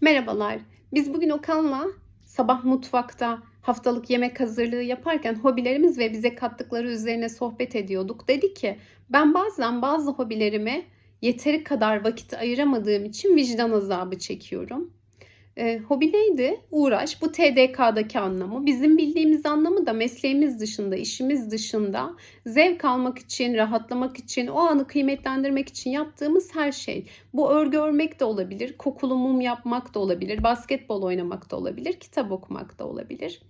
Merhabalar. Biz bugün Okan'la sabah mutfakta haftalık yemek hazırlığı yaparken hobilerimiz ve bize kattıkları üzerine sohbet ediyorduk. Dedi ki ben bazen bazı hobilerime yeteri kadar vakit ayıramadığım için vicdan azabı çekiyorum. E, hobi neydi? Uğraş. Bu TDK'daki anlamı. Bizim bildiğimiz anlamı da mesleğimiz dışında, işimiz dışında zevk almak için, rahatlamak için, o anı kıymetlendirmek için yaptığımız her şey. Bu örgü örmek de olabilir, kokulu mum yapmak da olabilir, basketbol oynamak da olabilir, kitap okumak da olabilir.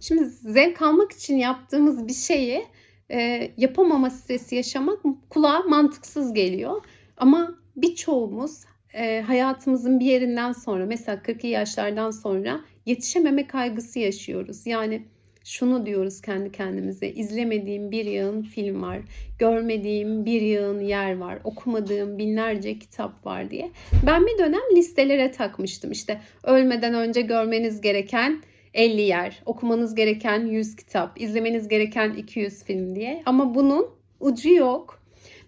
Şimdi zevk almak için yaptığımız bir şeyi e, yapamama stresi yaşamak kulağa mantıksız geliyor. Ama birçoğumuz e, hayatımızın bir yerinden sonra mesela 40 yaşlardan sonra yetişememe kaygısı yaşıyoruz. Yani şunu diyoruz kendi kendimize izlemediğim bir yığın film var, görmediğim bir yığın yer var, okumadığım binlerce kitap var diye. Ben bir dönem listelere takmıştım işte ölmeden önce görmeniz gereken 50 yer, okumanız gereken 100 kitap, izlemeniz gereken 200 film diye. Ama bunun ucu yok.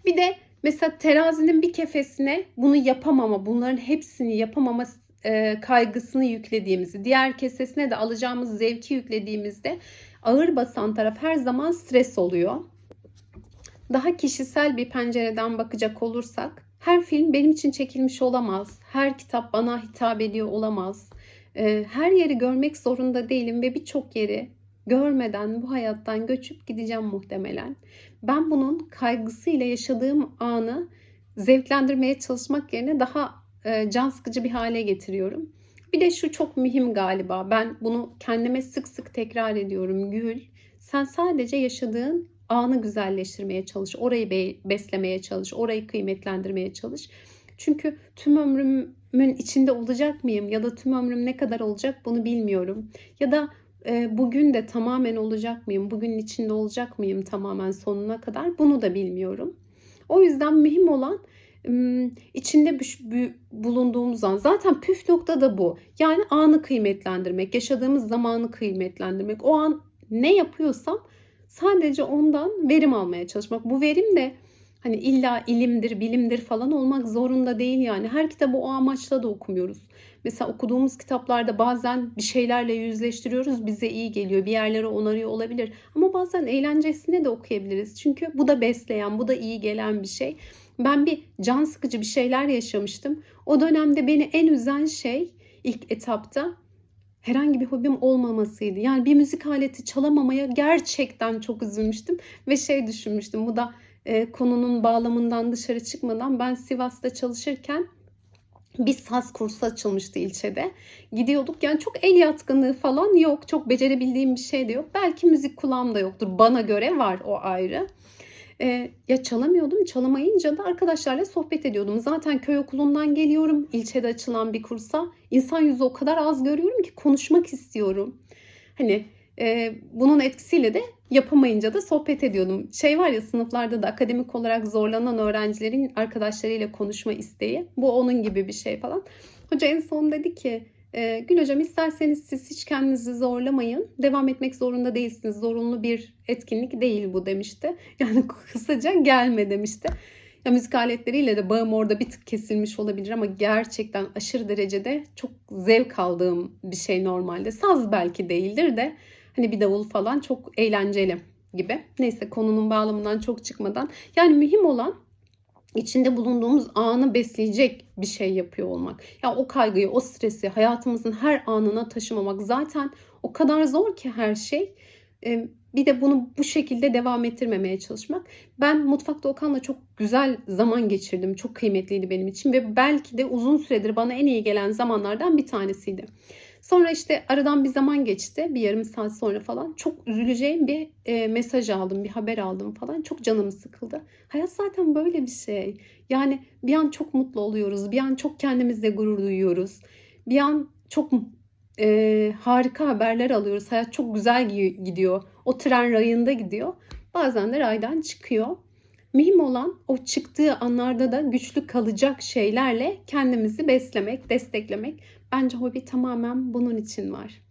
Bir de mesela terazinin bir kefesine bunu yapamama, bunların hepsini yapamama e, kaygısını yüklediğimizi, diğer kesesine de alacağımız zevki yüklediğimizde ağır basan taraf her zaman stres oluyor. Daha kişisel bir pencereden bakacak olursak, her film benim için çekilmiş olamaz. Her kitap bana hitap ediyor olamaz. E, her yeri görmek zorunda değilim ve birçok yeri görmeden bu hayattan göçüp gideceğim muhtemelen. Ben bunun kaygısıyla yaşadığım anı zevklendirmeye çalışmak yerine daha e, can sıkıcı bir hale getiriyorum. Bir de şu çok mühim galiba. Ben bunu kendime sık sık tekrar ediyorum. Gül, sen sadece yaşadığın anı güzelleştirmeye çalış. Orayı be- beslemeye çalış. Orayı kıymetlendirmeye çalış. Çünkü tüm ömrümün içinde olacak mıyım ya da tüm ömrüm ne kadar olacak bunu bilmiyorum. Ya da bugün de tamamen olacak mıyım? Bugünün içinde olacak mıyım tamamen sonuna kadar? Bunu da bilmiyorum. O yüzden mühim olan içinde bulunduğumuz an. Zaten püf nokta da bu. Yani anı kıymetlendirmek, yaşadığımız zamanı kıymetlendirmek. O an ne yapıyorsam sadece ondan verim almaya çalışmak. Bu verim de hani illa ilimdir, bilimdir falan olmak zorunda değil yani. Her kitabı o amaçla da okumuyoruz. Mesela okuduğumuz kitaplarda bazen bir şeylerle yüzleştiriyoruz. Bize iyi geliyor. Bir yerlere onarıyor olabilir. Ama bazen eğlencesine de okuyabiliriz. Çünkü bu da besleyen, bu da iyi gelen bir şey. Ben bir can sıkıcı bir şeyler yaşamıştım. O dönemde beni en üzen şey ilk etapta herhangi bir hobim olmamasıydı. Yani bir müzik aleti çalamamaya gerçekten çok üzülmüştüm ve şey düşünmüştüm. Bu da e, konunun bağlamından dışarı çıkmadan ben Sivas'ta çalışırken bir saz kursu açılmıştı ilçede. Gidiyorduk yani çok el yatkınlığı falan yok. Çok becerebildiğim bir şey de yok. Belki müzik kulağım da yoktur. Bana göre var o ayrı. Ee, ya çalamıyordum. Çalamayınca da arkadaşlarla sohbet ediyordum. Zaten köy okulundan geliyorum. ilçede açılan bir kursa. İnsan yüzü o kadar az görüyorum ki konuşmak istiyorum. Hani e, bunun etkisiyle de yapamayınca da sohbet ediyordum. Şey var ya sınıflarda da akademik olarak zorlanan öğrencilerin arkadaşlarıyla konuşma isteği. Bu onun gibi bir şey falan. Hoca en son dedi ki e, Gül hocam isterseniz siz hiç kendinizi zorlamayın. Devam etmek zorunda değilsiniz. Zorunlu bir etkinlik değil bu demişti. Yani kısaca gelme demişti. Ya müzik aletleriyle de bağım orada bir tık kesilmiş olabilir ama gerçekten aşırı derecede çok zevk aldığım bir şey normalde. Saz belki değildir de Hani bir davul falan çok eğlenceli gibi. Neyse konunun bağlamından çok çıkmadan. Yani mühim olan içinde bulunduğumuz anı besleyecek bir şey yapıyor olmak. Ya o kaygıyı, o stresi hayatımızın her anına taşımamak zaten o kadar zor ki her şey. Bir de bunu bu şekilde devam ettirmemeye çalışmak. Ben mutfakta Okan'la çok güzel zaman geçirdim. Çok kıymetliydi benim için ve belki de uzun süredir bana en iyi gelen zamanlardan bir tanesiydi. Sonra işte aradan bir zaman geçti. Bir yarım saat sonra falan. Çok üzüleceğim bir e, mesaj aldım, bir haber aldım falan. Çok canım sıkıldı. Hayat zaten böyle bir şey. Yani bir an çok mutlu oluyoruz. Bir an çok kendimizle gurur duyuyoruz. Bir an çok e, harika haberler alıyoruz. Hayat çok güzel gidiyor. O tren rayında gidiyor. Bazen de raydan çıkıyor. Mühim olan o çıktığı anlarda da güçlü kalacak şeylerle kendimizi beslemek, desteklemek. Bence hobi tamamen bunun için var.